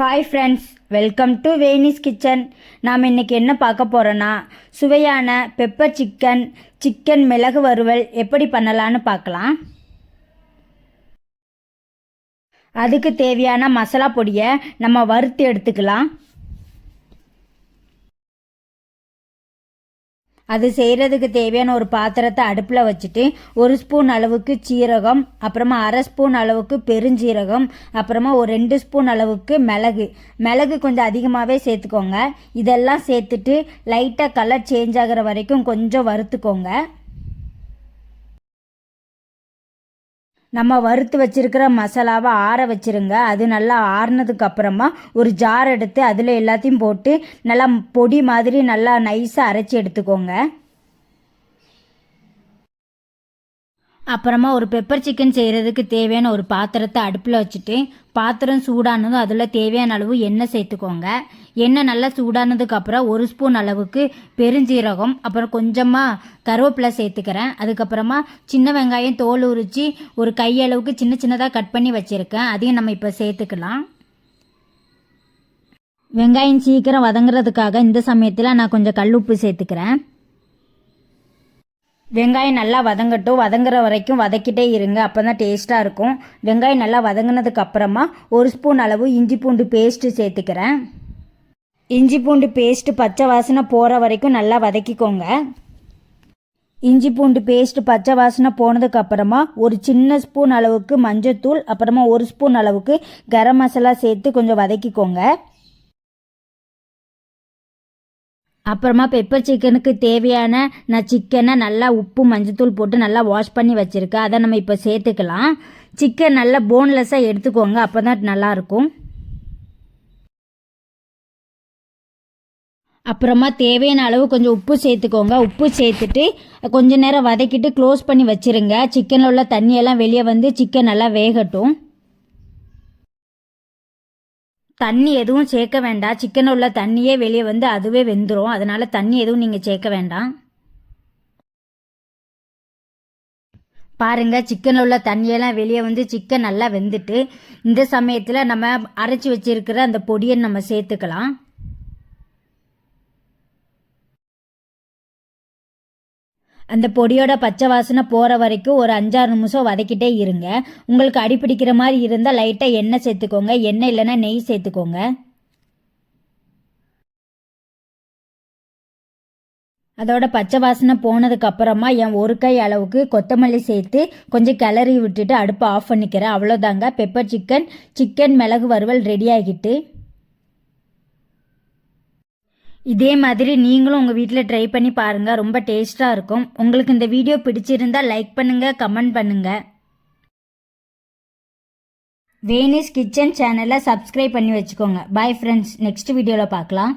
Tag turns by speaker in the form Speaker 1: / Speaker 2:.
Speaker 1: Hi friends welcome to வேனிஸ் kitchen நாம் இன்னைக்கு என்ன பார்க்க போகிறோன்னா சுவையான பெப்பர் சிக்கன் சிக்கன் மிளகு வறுவல் எப்படி பண்ணலான்னு பார்க்கலாம். அதுக்கு தேவையான மசாலா பொடியை நம்ம வறுத்து எடுத்துக்கலாம். அது செய்கிறதுக்கு தேவையான ஒரு பாத்திரத்தை அடுப்பில் வச்சுட்டு ஒரு ஸ்பூன் அளவுக்கு சீரகம் அப்புறமா அரை ஸ்பூன் அளவுக்கு பெருஞ்சீரகம் அப்புறமா ஒரு ரெண்டு ஸ்பூன் அளவுக்கு மிளகு. மிளகு கொஞ்சம் அதிகமாகவே சேர்த்துக்கோங்க. இதெல்லாம் சேர்த்துட்டு லைட்டாக கலர் சேஞ்ச் ஆகிற வரைக்கும் கொஞ்சம் வறுத்துக்கோங்க. நம்ம வறுத்து வச்சிருக்கிற மசாலாவை ஆற வச்சிருங்க. அது நல்லா ஆறுனதுக்கு அப்புறமா ஒரு ஜார் எடுத்து அதில் எல்லாத்தையும் போட்டு நல்லா பொடி மாதிரி நல்லா நைஸாக அரைச்சி எடுத்துக்கோங்க. அப்புறமா ஒரு பெப்பர் சிக்கன் செய்கிறதுக்கு தேவையான ஒரு பாத்திரத்தை அடுப்பில் வச்சுட்டு பாத்திரம் சூடானதும் அதில் தேவையான அளவு எண்ணெய் சேர்த்துக்கோங்க. எண்ணெய் நல்லா சூடானதுக்கு அப்புறம் ஒரு ஸ்பூன் அளவுக்கு பெருஞ்சீரகம் அப்புறம் கொஞ்சமாக கருவேப்பிலை சேர்த்துக்கிறேன். அதுக்கப்புறமா சின்ன வெங்காயம் தோல் உரித்து ஒரு கையளவுக்கு சின்ன சின்னதாக கட் பண்ணி வச்சுருக்கேன். அதையும் நம்ம இப்போ சேர்த்துக்கலாம். வெங்காயம் சீக்கிரம் வதங்குறதுக்காக இந்த சமயத்தில் நான் கொஞ்சம் கல்லுப்பு சேர்த்துக்கிறேன். வெங்காயம் நல்லா வதங்கட்டும். வதங்குற வரைக்கும் வதக்கிட்டே இருங்க. அப்போ தான் டேஸ்ட்டாக இருக்கும். வெங்காயம் நல்லா வதங்கினதுக்கு அப்புறமா ஒரு ஸ்பூன் அளவு இஞ்சி பூண்டு பேஸ்ட்டு சேர்த்துக்கிறேன். இஞ்சி பூண்டு பேஸ்ட்டு பச்சை வாசனை போகிற வரைக்கும் நல்லா வதக்கிக்கோங்க. இஞ்சி பூண்டு பேஸ்ட்டு பச்சை வாசனை போனதுக்கப்புறமா ஒரு சின்ன ஸ்பூன் அளவுக்கு மஞ்சத்தூள் அப்புறமா ஒரு ஸ்பூன் அளவுக்கு கரம் மசாலா சேர்த்து கொஞ்சம் வதக்கிக்கோங்க. அப்புறமா பெப்பர் சிக்கனுக்கு தேவையான நான் சிக்கனை நல்லா உப்பு மஞ்சத்தூள் போட்டு நல்லா வாஷ் பண்ணி வச்சுருக்கேன் அதை நம்ம இப்போ சேர்த்துக்கலாம். சிக்கன் நல்லா போன்லெஸ்ஸாக எடுத்துக்கோங்க. அப்போ தான் நல்லாயிருக்கும். அப்புறமா தேவையான அளவு கொஞ்சம் உப்பு சேர்த்துக்கோங்க. உப்பு சேர்த்துட்டு கொஞ்ச நேரம் வதக்கிட்டு க்ளோஸ் பண்ணி வச்சுருங்க. சிக்கனில் உள்ள தண்ணியெல்லாம் வெளியே வந்து சிக்கன் நல்லா வேகட்டும். தண்ணி எதுவும் சேர்க்க வேண்டாம். சிக்கன் உள்ள தண்ணியே வெளியே வந்து அதுவே வெந்துடும் அதனால் தண்ணி எதுவும் நீங்கள் சேர்க்க வேண்டாம். பாருங்கள் சிக்கனில் உள்ள தண்ணியெல்லாம் வெளியே வந்து சிக்கன் நல்லா வெந்துட்டு இந்த சமயத்தில் நம்ம அரைச்சி வச்சிருக்கிற அந்த பொடியை நம்ம சேர்த்துக்கலாம். அந்த பொடியோட பச்சை வாசனை போகிற வரைக்கும் ஒரு அஞ்சாறு நிமிஷம் வதக்கிட்டே இருங்க. உங்களுக்கு அடிப்பிடிக்கிற மாதிரி இருந்தால் லைட்டாக எண்ணெய் சேர்த்துக்கோங்க. எண்ணெய் இல்லைன்னா நெய் சேர்த்துக்கோங்க. அதோட பச்சை வாசனை போனதுக்கு அப்புறமா என் ஒரு கை அளவுக்கு கொத்தமல்லி சேர்த்து கொஞ்சம் கிளறி விட்டுட்டு அடுப்பை ஆஃப் பண்ணிக்கிறேன். அவ்வளோதாங்க பெப்பர் சிக்கன் சிக்கன் மிளகு வறுவல் ரெடி ஆகிட்டு. இதே மாதிரி நீங்களும் உங்கள் வீட்டில் ட்ரை பண்ணி பாருங்கள் ரொம்ப டேஸ்ட்டாக இருக்கும். உங்களுக்கு இந்த வீடியோ பிடிச்சிருந்தா லைக் பண்ணுங்கள் கமெண்ட் பண்ணுங்கள் வேனிஸ் கிச்சன் சேனலை சப்ஸ்கிரைப் பண்ணி வச்சுக்கோங்க. பாய் ஃப்ரெண்ட்ஸ் நெக்ஸ்ட் வீடியோவில் பார்க்கலாம்.